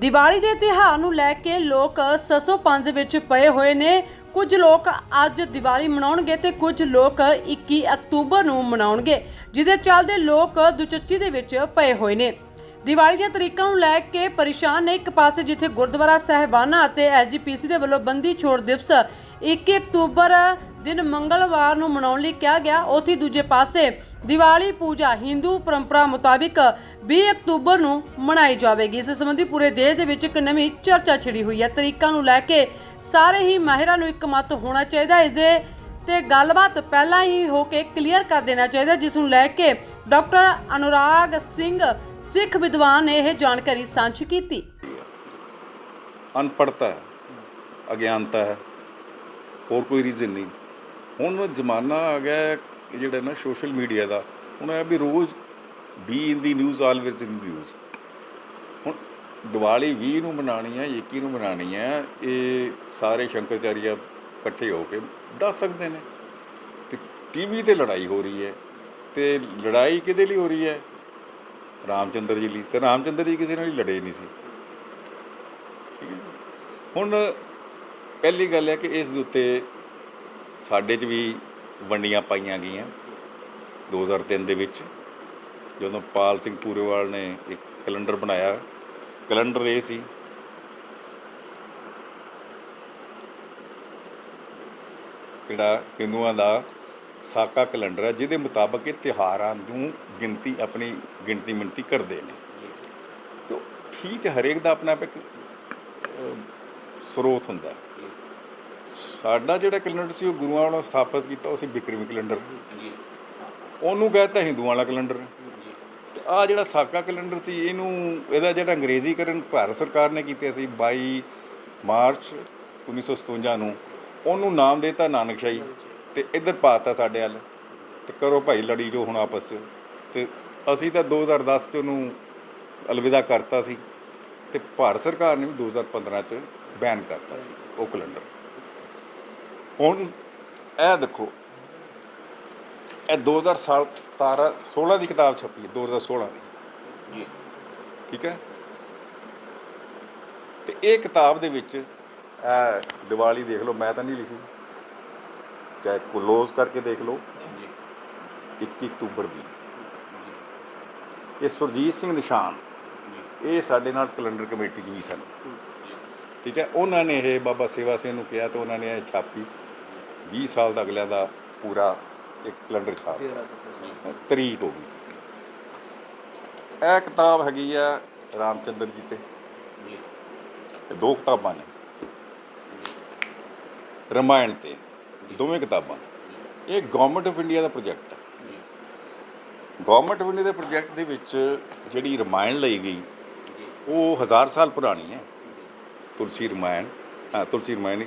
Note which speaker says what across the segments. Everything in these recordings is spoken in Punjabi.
Speaker 1: ਦੀਵਾਲੀ ਦੇ ਤਿਉਹਾਰ ਨੂੰ ਲੈ ਕੇ ਲੋਕ ਸਸੋ ਪੰਜ ਵਿੱਚ ਪਏ ਹੋਏ ਨੇ। ਕੁਝ ਲੋਕ ਅੱਜ ਦੀਵਾਲੀ ਮਨਾਉਣਗੇ ਤੇ ਕੁਝ ਲੋਕ 21 ਅਕਤੂਬਰ ਨੂੰ ਮਨਾਉਣਗੇ, ਜਿਹਦੇ ਚੱਲਦੇ ਲੋਕ ਦੁਚੱਚੀ ਦੇ ਵਿੱਚ ਪਏ ਹੋਏ ਨੇ। ਦੀਵਾਲੀ ਦੀਆਂ ਤਰੀਕਾਂ ਨੂੰ ਲੈ ਕੇ ਪਰੇਸ਼ਾਨ ਨੇ ਇੱਕ ਪਾਸੇ ਜਿੱਥੇ ਗੁਰਦੁਆਰਾ ਸਾਹਿਬਾਨਾ ਅਤੇ ਐਸਜੀਪੀਸੀ ਦੇ ਵੱਲੋਂ ਬੰਦੀ ਛੋੜ ਦਿਵਸ 21 ਅਕਤੂਬਰ ਦਿਨ ਮੰਗਲਵਾਰ ਨੂੰ ਮਨਾਉਣ ਲਈ ਕਿਹਾ ਗਿਆ। ਉੱਥੇ ਦੂਜੇ ਪਾਸੇ ਦੀਵਾਲੀ ਪੂਜਾ ਹਿੰਦੂ ਪਰੰਪਰਾ ਮੁਤਾਬਿਕ 20 ਅਕਤੂਬਰ ਨੂੰ ਮਨਾਈ ਜਾਵੇਗੀ। ਇਸ ਸੰਬੰਧੀ ਪੂਰੇ ਦੇਸ਼ ਦੇ ਵਿੱਚ ਇੱਕ ਨਵੀਂ ਚਰਚਾ ਛਿੜੀ ਹੋਈ ਹੈ। ਤਰੀਕਾਂ ਨੂੰ ਲੈ ਕੇ ਸਾਰੇ ਹੀ ਮਾਹਿਰਾਂ ਨੂੰ ਇੱਕ ਮਤ ਹੋਣਾ ਚਾਹੀਦਾ। ਹੈ। ਇਸ ਦੇ ਤੇ ਗੱਲਬਾਤ ਪਹਿਲਾਂ ਹੀ ਹੋ ਕੇ ਕਲੀਅਰ ਕਰ ਦੇਣਾ ਚਾਹੀਦਾ, ਜਿਸ ਨੂੰ ਲੈ ਕੇ ਡਾਕਟਰ ਅਨੁਰਾਗ ਸਿੰਘ, ਸਿੱਖ ਵਿਦਵਾਨ ਨੇ ਇਹ ਜਾਣਕਾਰੀ ਸਾਂਝੀ ਕੀਤੀ।
Speaker 2: ਅਨਪੜਤਾ ਹੈ, ਅਗਿਆਨਤਾ ਹੈ, ਹੋਰ ਕੋਈ ਰੀਜ਼ਨ ਨਹੀਂ। ਹੁਣ ਜ਼ਮਾਨਾ ਆ ਗਿਆ ਜਿਹੜਾ ਨਾ ਸੋਸ਼ਲ ਮੀਡੀਆ ਦਾ, ਹੁਣ ਇਹ ਵੀ ਰੋਜ਼ be in the news always in the news ਹੁਣ ਦੀਵਾਲੀ 20 ਨੂੰ ਮਨਾਣੀ ਹੈ 21 ਨੂੰ ਮਨਾਣੀ ਹੈ, ਇਹ ਸਾਰੇ ਸ਼ੰਕਰਚਾਰੀਆ ਇਕੱਠੇ ਹੋ ਕੇ ਦੱਸ ਸਕਦੇ ਨੇ। ਤੇ ਟੀਵੀ ਤੇ ਲੜਾਈ ਹੋ ਰਹੀ ਹੈ, ਤੇ ਲੜਾਈ ਕਿਹਦੇ ਲਈ ਹੋ ਰਹੀ ਹੈ? ਰਾਮਚੰਦਰ ਜੀ ਲਈ। ਤੇ ਰਾਮਚੰਦਰ ਜੀ ਕਿਸੇ ਨਾਲ ਲੜੇ ਨਹੀਂ ਸੀ। ਹੁਣ ਪਹਿਲੀ ਗੱਲ ਹੈ ਕਿ ਇਸ ਦੇ ਉੱਤੇ ਸਾਡੇ 'ਚ ਵੀ ਵੰਡੀਆਂ ਪਾਈਆਂ ਗਈਆਂ 2003 ਦੇ ਵਿੱਚ, ਜਦੋਂ ਪਾਲ ਸਿੰਘ ਪੂਰੇਵਾਲ ਨੇ ਇੱਕ ਕੈਲੰਡਰ ਬਣਾਇਆ। ਕੈਲੰਡਰ ਇਹ ਸੀ ਜਿਹੜਾ ਹਿੰਦੂਆਂ ਦਾ ਸਾਕਾ ਕੈਲੰਡਰ ਹੈ, ਜਿਹਦੇ ਮੁਤਾਬਕ ਇਹ ਤਿਉਹਾਰਾਂ ਨੂੰ ਗਿਣਤੀ, ਆਪਣੀ ਗਿਣਤੀ ਮਿਣਤੀ ਕਰਦੇ ਨੇ। ਤੇ ਠੀਕ ਹਰੇਕ ਦਾ ਆਪਣਾ ਇੱਕ ਸਰੋਤ ਹੁੰਦਾ ਹੈ। ਸਾਡਾ ਜਿਹੜਾ ਕੈਲੰਡਰ ਸੀ, ਉਹ ਗੁਰੂਆਂ ਵੱਲੋਂ ਸਥਾਪਿਤ ਕੀਤਾ, ਉਹ ਸੀ ਬਿਕਰਮੀ ਕੈਲੰਡਰ। ਉਹਨੂੰ ਕਹਿੰਦਾ ਹਿੰਦੂਆਂ ਵਾਲਾ ਕੈਲੰਡਰ। ਤੇ ਆ ਜਿਹੜਾ ਸਾਕਾ ਕੈਲੰਡਰ ਸੀ, ਇਹਨੂੰ, ਇਹਦਾ ਜਿਹੜਾ ਅੰਗਰੇਜ਼ੀਕਰਨ ਭਾਰਤ ਸਰਕਾਰ ਨੇ ਕੀਤਾ ਸੀ 22 ਮਾਰਚ 1957 ਨੂੰ। ਉਹਨੂੰ ਨਾਮ ਦੇਤਾ ਨਾਨਕਸ਼ਾਹੀ ਤੇ ਇੱਧਰ ਪਾਤਾ ਸਾਡੇ ਵੱਲ। ਤੇ ਕਰੋ ਭਾਈ ਲੜੀ ਜੋ ਹੁਣ ਆਪਸ 'ਚ। ਤੇ ਅਸੀਂ ਤਾਂ 2010 ਚ ਉਹਨੂੰ ਅਲਵਿਦਾ ਕਰਤਾ ਸੀ। ਤੇ ਭਾਰਤ ਸਰਕਾਰ ਨੇ ਵੀ 2015 ਚ ਬੈਨ ਕਰਤਾ ਸੀ, ਉਹ ਕੈਲੰਡਰ। ਹੁਣ ਇਹ ਦੇਖੋ ਇਹ 2017 16 ਦੀ ਕਿਤਾਬ ਛਪੀ ਹੈ 2016 ਦੀ। ਠੀਕ ਹੈ? ਤੇ ਇਹ ਕਿਤਾਬ ਦੇ ਵਿੱਚ ਇਹ ਦੀਵਾਲੀ ਦੇਖ ਲਓ ਮੈਂ ਤਾਂ ਨਹੀਂ ਲਿਖੀ। ਚਾਹੇ ਕਲੋਜ਼ ਕਰਕੇ ਦੇਖ ਲਓ। 21 ਅਕਤੂਬਰ ਦੀ। ਇਹ ਸੁਰਜੀਤ ਸਿੰਘ ਨਿਸ਼ਾਨ ਇਹ ਸਾਡੇ ਨਾਲ ਕੈਲੰਡਰ ਕਮੇਟੀ ਵੀ ਸਨ। ਠੀਕ ਹੈ? ਉਹਨਾਂ ਨੇ ਇਹ ਬਾਬਾ ਸੇਵਾ ਸਿੰਘ ਨੂੰ ਕਿਹਾ ਤੇ ਉਹਨਾਂ ਨੇ ਇਹ ਛਾਪੀ। 20 ਸਾਲ ਦਾ ਅਗਲਿਆਂ ਦਾ ਪੂਰਾ ਇੱਕ ਕੈਲੰਡਰ ਛਾਪ। ਤਰੀਕ ਹੋ ਗਈ। ਇਹ ਕਿਤਾਬ ਹੈਗੀ ਆ ਰਾਮਚੰਦਰ ਜੀ ਤੇ। ਇਹ ਦੋ ਕਿਤਾਬਾਂ ਨੇ। ਰਮਾਇਣ ਤੇ। ਦੋਵੇਂ ਕਿਤਾਬਾਂ। ਇਹ ਗਵਰਨਮੈਂਟ ਆਫ ਇੰਡੀਆ ਦਾ ਪ੍ਰੋਜੈਕਟ ਹੈ ਗਵਰਨਮੈਂਟ ਆਫ ਇੰਡੀਆ ਦੇ ਪ੍ਰੋਜੈਕਟ ਦੇ ਵਿੱਚ ਜਿਹੜੀ ਰਮਾਇਣ ਲਈ ਗਈ ਉਹ ਹਜ਼ਾਰ ਸਾਲ ਪੁਰਾਣੀ ਹੈ। ਤੁਲਸੀ ਰਮਾਇਣ ਹਾਂ ਤੁਲਸੀ ਰਮਾਇਣ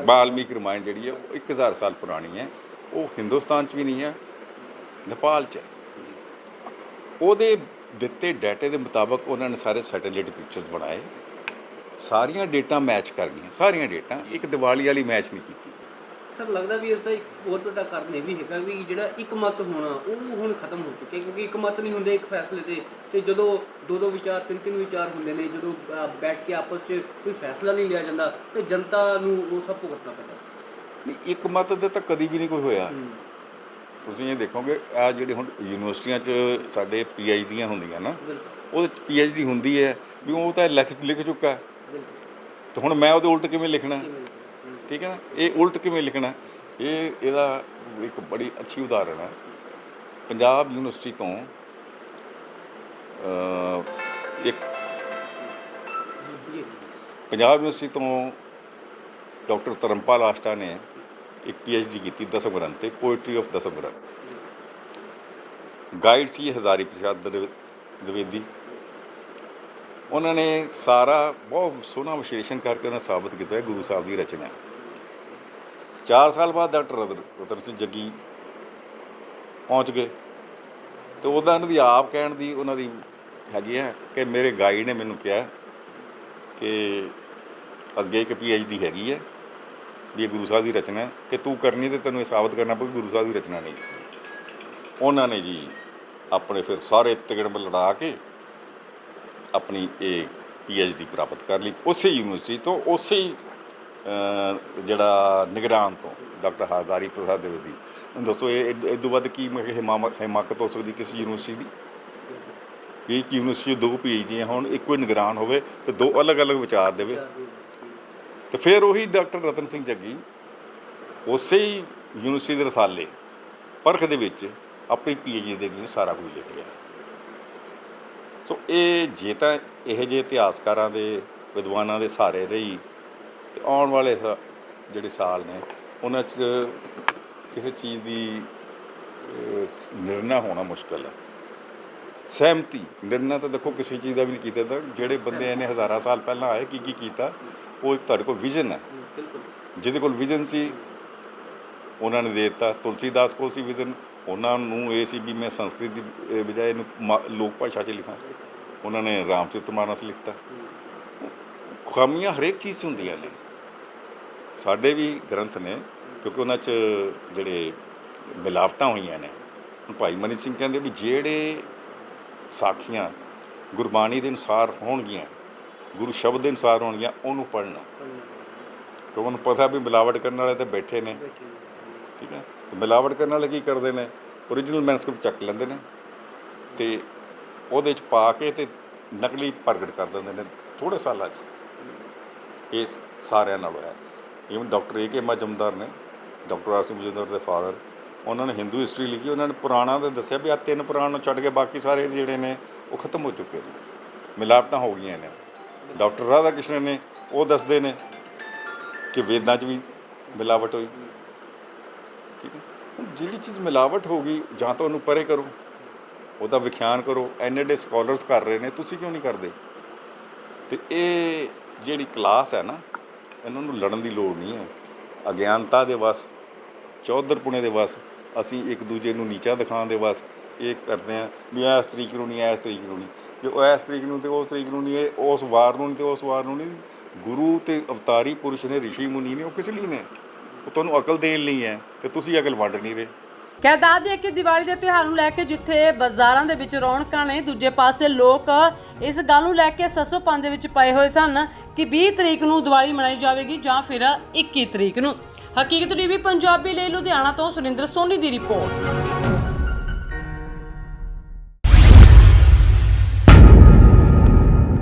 Speaker 2: ਅਹ, ਵਾਲਮੀਕ ਰਮਾਇਣ ਜਿਹੜੀ ਹੈ ਉਹ 1000 ਸਾਲ ਪੁਰਾਣੀ ਹੈ। ਉਹ ਹਿੰਦੁਸਤਾਨ 'ਚ ਵੀ ਨਹੀਂ ਹੈ ਨੇਪਾਲ 'ਚ ਹੈ। ਉਹਦੇ ਦਿੱਤੇ ਡਾਟੇ ਦੇ ਮੁਤਾਬਕ ਉਹਨਾਂ ਨੇ ਸਾਰੇ ਸੈਟੇਲਾਈਟ ਪਿਕਚਰਸ ਬਣਾਏ। ਸਾਰੀਆਂ ਡੇਟਾ ਮੈਚ ਕਰ ਗਈਆਂ ਸਾਰੀਆਂ ਡੇਟਾ ਇੱਕ ਦੀਵਾਲੀ ਵਾਲੀ ਮੈਚ ਨਹੀਂ ਕੀਤੀ।
Speaker 3: ਸਰ ਲੱਗਦਾ ਵੀ ਇਸ ਦਾ ਇੱਕ ਬਹੁਤ ਵੱਡਾ ਕਾਰਨ ਇਹ ਵੀ ਹੈਗਾ ਵੀ ਜਿਹੜਾ ਇੱਕ ਮਤ ਹੋਣਾ ਉਹ ਹੁਣ ਖਤਮ ਹੋ ਚੁੱਕਿਆ ਕਿਉਂਕਿ ਇੱਕ ਮਤ ਨਹੀਂ ਹੁੰਦੇ ਇੱਕ ਫੈਸਲੇ ਤੇ ਤੇ ਜਦੋਂ ਦੋ ਦੋ ਵਿਚਾਰ ਤਿੰਨ ਤਿੰਨ ਵਿਚਾਰ ਹੁੰਦੇ ਨੇ ਜਦੋਂ ਬੈਠ ਕੇ ਆਪਸ 'ਚ ਕੋਈ ਫੈਸਲਾ ਨਹੀਂ ਲਿਆ ਜਾਂਦਾ ਤੇ ਜਨਤਾ ਨੂੰ ਉਹ ਸਭ ਭੁਗਤਣਾ ਪੈਂਦਾ
Speaker 2: ਨਹੀਂ ਇੱਕ ਮਤ ਦੇ ਤਾਂ ਕਦੀ ਵੀ ਨਹੀਂ ਕੋਈ ਹੋਇਆ। ਤੁਸੀਂ ਇਹ ਦੇਖੋਗੇ ਆ ਜਿਹੜੇ ਹੁਣ ਯੂਨੀਵਰਸਿਟੀਆਂ 'ਚ ਸਾਡੇ ਡੀਆਂ ਹੁੰਦੀਆਂ ਨਾ
Speaker 3: ਬਿਲਕੁਲ
Speaker 2: ਉਹਦੇ 'ਚ ਪੀਐਚਡੀ ਹੁੰਦੀ ਹੈ ਵੀ ਉਹ ਤਾਂ ਲਿਖ ਲਿਖ ਚੁੱਕਾ ਹੈ।
Speaker 3: ਬਿਲਕੁਲ
Speaker 2: ਤੇ ਹੁਣ ਮੈਂ ਉਹਦੇ ਉਲਟ ਕਿਵੇਂ ਲਿਖਣਾ
Speaker 3: ਹੂੰ।
Speaker 2: ਠੀਕ ਹੈ ਨਾ? ਇਹ ਉਲਟ ਕਿਵੇਂ ਲਿਖਣਾ? ਇਹ ਇਹਦਾ ਇੱਕ ਬੜੀ ਅੱਛੀ ਉਦਾਹਰਣ ਹੈ। ਪੰਜਾਬ ਯੂਨੀਵਰਸਿਟੀ ਤੋਂ ਇੱਕ ਪੰਜਾਬ ਯੂਨੀਵਰਸਿਟੀ ਤੋਂ ਡਾਕਟਰ ਧਰਮਪਾਲ ਆਸ਼ਟਾ ਨੇ ਇੱਕ ਪੀਐਚਡੀ ਕੀਤੀ ਦਸਮ ਗ੍ਰੰਥ ਤੇ poetry of Dasam Granth. Guide ਸੀ ਹਜ਼ਾਰੀ ਪ੍ਰਸਾਦ ਦਵੇਦੀ। ਉਹਨਾਂ ਨੇ ਸਾਰਾ ਬਹੁਤ ਸੋਹਣਾ ਵਿਸ਼ਲੇਸ਼ਣ ਕਰਕੇ ਉਹਨਾਂ ਸਾਬਤ ਕੀਤਾ ਗੁਰੂ ਸਾਹਿਬ ਦੀ ਰਚਨਾ। 4 ਸਾਲ ਬਾਅਦ ਡਾਕਟਰ ਰਤਨ ਰਤਨ ਸਿੰਘ ਜੱਗੀ ਪਹੁੰਚ ਗਏ। ਤੇ ਉਹਦਾ ਇਹਨਾਂ ਦੀ ਆਪ ਕਹਿਣ ਦੀ ਉਹਨਾਂ ਦੀ ਹੈਗੀ ਹੈ ਕਿ ਮੇਰੇ ਗਾਈਡ ਨੇ ਮੈਨੂੰ ਕਿਹਾ ਕਿ ਅੱਗੇ ਇੱਕ ਪੀਐਚਡੀ ਹੈਗੀ ਹੈ ਵੀ ਇਹ ਗੁਰੂ ਸਾਹਿਬ ਦੀ ਰਚਨਾ ਹੈ ਕਿ ਤੂੰ ਕਰਨੀ ਤੇ ਤੈਨੂੰ ਇਹ ਸਾਬਤ ਕਰਨਾ ਪਊ ਗੁਰੂ ਸਾਹਿਬ ਦੀ ਰਚਨਾ ਨਹੀਂ। ਉਹਨਾਂ ਨੇ ਜੀ ਆਪਣੇ ਫਿਰ ਸਾਰੇ ਤਿਗੜਮ ਲੜਾ ਕੇ ਆਪਣੀ ਇਹ ਡੀ ਪ੍ਰਾਪਤ ਕਰ ਲਈ। ਉਸੇ ਯੂਨੀਵਰਸਿਟੀ ਤੋਂ ਉਸੇ ਜਿਹੜਾ ਨਿਗਰਾਨ ਤੋਂ ਡਾਕਟਰ ਹਜ਼ਾਰੀ ਪ੍ਰਸਾਦ ਦਿਵਦੀ ਹੁਣ ਦੱਸੋ, ਇਹ ਇਹ ਤੋਂ ਵੱਧ ਕੀ ਮ- ਹਿਮਾਕਤ ਹੋ ਸਕਦੀ ਕਿਸੇ ਯੂਨੀਵਰਸਿਟੀ ਦੀ? ਕਿ ਇੱਕ ਯੂਨੀਵਰਸਿਟੀ 'ਚ ਦੋ ਪੀਐਚਡੀਆਂ ਹੋਣ ਇੱਕੋ ਹੀ ਨਿਗਰਾਨ ਹੋਵੇ ਤੇ ਦੋ ਅਲੱਗ-ਅਲੱਗ ਵਿਚਾਰ ਦੇਵੇ? ਤੇ ਫਿਰ ਉਹੀ ਡਾਕਟਰ ਰਤਨ ਸਿੰਘ ਜੱਗੀ, ਉਸੇ ਹੀ ਯੂਨੀਵਰਸਿਟੀ ਦੇ ਰਸਾਲੇ, ਪਰਖ ਦੇ ਵਿੱਚ ਆਪਣੀ ਪੀਐਚਡੀ ਦੇ ਅੱਗੇ ਸਾਰਾ ਕੁਝ ਲਿਖ ਰਿਹਾ। ਸੋ ਇਹ ਜੇ ਤਾਂ ਇਹੋ ਜਿਹੇ ਇਤਿਹਾਸਕਾਰਾਂ ਦੇ, ਵਿਦਵਾਨਾਂ ਦੇ ਸਹਾਰੇ ਰਹੀ ਤੇ ਆਉਣ ਵਾਲੇ ਸਾ- ਜਿਹੜੇ ਸਾਲ ਨੇ ਉਹਨਾਂ 'ਚ ਕਿਸੇ ਚੀਜ਼ ਦੀ ਨਿਰਣਾ ਹੋਣਾ ਮੁਸ਼ਕਲ ਹੈ। ਸਹਿਮਤੀ ਨਿਰਣਾ ਤਾਂ ਦੇਖੋ ਕਿਸੇ ਚੀਜ਼ ਦਾ ਵੀ ਨਹੀਂ ਕੀਤਾ ਤਾਂ ਜਿਹੜੇ ਬੰਦੇ ਇਹਨੇ ਹਜ਼ਾਰਾਂ ਸਾਲ ਪਹਿਲਾਂ ਆਏ ਕੀ ਕੀ ਕੀਤਾ ਉਹ ਇੱਕ ਤੁਹਾਡੇ ਕੋਲ ਵਿਜ਼ਨ ਹੈ।
Speaker 3: ਬਿਲਕੁਲ।
Speaker 2: ਜਿਹਦੇ ਕੋਲ ਵਿਜ਼ਨ ਸੀ ਉਹਨਾਂ ਨੇ ਦੇ ਦਿੱਤਾ। ਤੁਲਸੀਦਾਸ ਕੋਲ ਸੀ ਵਿਜ਼ਨ ਉਹਨਾਂ ਨੂੰ ਇਹ ਸੀ ਵੀ ਮੈਂ ਸੰਸਕ੍ਰਿਤ ਦੀ ਬਜਾਏ ਇਹਨੂੰ ਲੋਕ ਭਾਸ਼ਾ 'ਚ ਲਿਖਾਂ। ਉਹਨਾਂ ਨੇ ਰਾਮਚਰਿਤਮਾਨਸ ਲਿਖਤਾ। ਖਾਮੀਆਂ ਹਰੇਕ ਚੀਜ਼ 'ਚ ਹੁੰਦੀਆਂ ਨੇ। ਸਾਡੇ ਵੀ ਗ੍ਰੰਥ ਨੇ, ਕਿਉਂਕਿ ਉਹਨਾਂ 'ਚ ਜਿਹੜੇ ਮਿਲਾਵਟਾਂ ਹੋਈਆਂ ਨੇ, ਹੁਣ ਭਾਈ ਮਨੀ ਸਿੰਘ ਕਹਿੰਦੇ ਵੀ ਜਿਹੜੇ ਸਾਖੀਆਂ ਗੁਰਬਾਣੀ ਦੇ ਅਨੁਸਾਰ ਹੋਣਗੀਆਂ, ਗੁਰੂ ਸ਼ਬਦ ਦੇ ਅਨੁਸਾਰ ਹੋਣਗੀਆਂ, ਉਹਨੂੰ ਪੜ੍ਹਨਾ। ਕਿਉਂਕਿ ਉਹਨੂੰ ਪਤਾ ਵੀ ਮਿਲਾਵਟ ਕਰਨ ਵਾਲੇ ਤਾਂ ਬੈਠੇ ਨੇ। ਠੀਕ ਹੈ? ਮਿਲਾਵਟ ਕਰਨ ਵਾਲੇ ਕੀ ਕਰਦੇ ਨੇ? ਓਰੀਜਨਲ ਮੈਨੂਸਕ੍ਰਿਪਟ ਚੱਕ ਲੈਂਦੇ ਨੇ ਤੇ ਉਹਦੇ ਚ ਪਾ ਕੇ ਤੇ ਨਕਲੀ ਪ੍ਰਗਟ ਕਰ ਦਿੰਦੇ ਨੇ ਥੋੜੇ ਸਾਲਾਂ 'ਚ। ਇਹ ਸਾਰਿਆਂ ਨਾਲ ਹੋਇਆ ਇਵਨ ਡਾਕਟਰ ਏ ਕੇ ਮਜੁਮਦਾਰ ਨੇ ਡਾਕਟਰ ਆਰ ਸੀ ਮਜੁਮਦਾਰ ਦੇ ਫਾਦਰ ਉਹਨਾਂ ਨੇ ਹਿੰਦੂ ਹਿਸਟਰੀ ਲਿਖੀ, ਉਹਨਾਂ ਨੇ ਪੁਰਾਣਾ ਦੇ ਦੱਸਿਆ ਵੀ ਆ ਤਿੰਨ ਪੁਰਾਣ ਨੂੰ ਛੱਡ ਕੇ ਬਾਕੀ ਸਾਰੇ ਜਿਹੜੇ ਨੇ, ਉਹ ਖਤਮ ਹੋ ਚੁੱਕੇ ਨੇ। ਮਿਲਾਵਟਾਂ ਹੋ ਗਈਆਂ ਨੇ। ਡਾਕਟਰ ਰਾਧਾ ਕ੍ਰਿਸ਼ਨ ਨੇ, ਉਹ ਦੱਸਦੇ ਨੇ ਕਿ ਵੇਦਾਂ 'ਚ ਵੀ ਮਿਲਾਵਟ ਹੋਈ। ਠੀਕ ਹੈ? ਜਿਹੜੀ ਚੀਜ਼ ਮਿਲਾਵਟ ਹੋ ਗਈ, ਜਾਂ ਤਾਂ ਉਹਨੂੰ ਪਰੇ ਕਰੋ। ਉਹਦਾ ਵਿਖਿਆਨ ਕਰੋ। ਐਨੇ ਡੇ ਸਕਾਲਰਸ ਕਰ ਰਹੇ ਨੇ, ਤੁਸੀਂ ਕਿਉਂ ਨਹੀਂ ਕਰਦੇ? ਤੇ ਇਹ ਜਿਹੜੀ ਕਲਾਸ ਹੈ ਨਾ ਇਹਨਾਂ ਨੂੰ ਲੜਨ ਦੀ ਲੋੜ ਨਹੀਂ ਹੈ। ਅਗਿਆਨਤਾ ਦੇ ਵਸ ਚੌਧਰਪੁਣੇ ਦੇ ਵਸ, ਅਸੀਂ ਇੱਕ ਦੂਜੇ ਨੂੰ ਨੀਚਾ ਦਿਖਾਉਣ ਦੇ ਵਸ, ਇਹ ਕਰਦੇ ਆ ਵੀ ਇਸ ਤਰੀਕ ਨੂੰ ਨਹੀਂ ਇਸ ਤਰੀਕ ਨੂੰ ਨਹੀਂ। ਜੇ ਉਹ ਇਸ ਤਰੀਕ ਨੂੰ ਤੇ ਉਸ ਤਰੀਕ ਨੂੰ ਨਹੀਂ, ਇਹ ਉਸ ਵਾਰ ਨੂੰ ਨਹੀਂ ਤੇ ਉਸ ਵਾਰ ਨੂੰ ਨਹੀਂ। ਗੁਰੂ ਤੇ ਅਵਤਾਰੀ ਪੁਰਸ਼ ਨੇ, ਰਿਸ਼ੀ ਮੁਨੀ ਨੇ, ਉਹ ਕਿਸ ਲਈ ਨੇ? ਉਹ ਤੁਹਾਨੂੰ ਅਕਲ ਦੇਣ ਲਈ ਹੈ ਤੇ ਤੁਸੀਂ ਅਕਲ ਵੰਡ ਨਹੀਂ ਰਹੇ।
Speaker 1: ਕਹਿ ਦੱਸ ਦਈਏ ਕਿ ਦੀਵਾਲੀ ਦੇ ਤਿਉਹਾਰ ਨੂੰ ਲੈ ਕੇ ਜਿੱਥੇ ਬਾਜ਼ਾਰਾਂ ਦੇ ਵਿੱਚ ਰੌਣਕਾਂ ਨੇ, ਦੂਜੇ ਪਾਸੇ ਲੋਕ ਇਸ ਗੱਲ ਨੂੰ ਲੈ ਕੇ ਸੱਸੋ ਪੰਜ ਦੇ ਵਿੱਚ ਪਏ ਹੋਏ ਸਨ ਕਿ 20 ਤਰੀਕ ਨੂੰ ਦੀਵਾਲੀ ਮਨਾਈ ਜਾਵੇਗੀ ਜਾਂ ਫਿਰ 21 ਤਰੀਕ ਨੂੰ। ਹਕੀਕਤ ਟੀਵੀ, ਪੰਜਾਬੀ ਲਈ ਲੁਧਿਆਣਾ ਤੋਂ ਸੁਰਿੰਦਰ ਸੋਨੀ ਦੀ ਰਿਪੋਰਟ।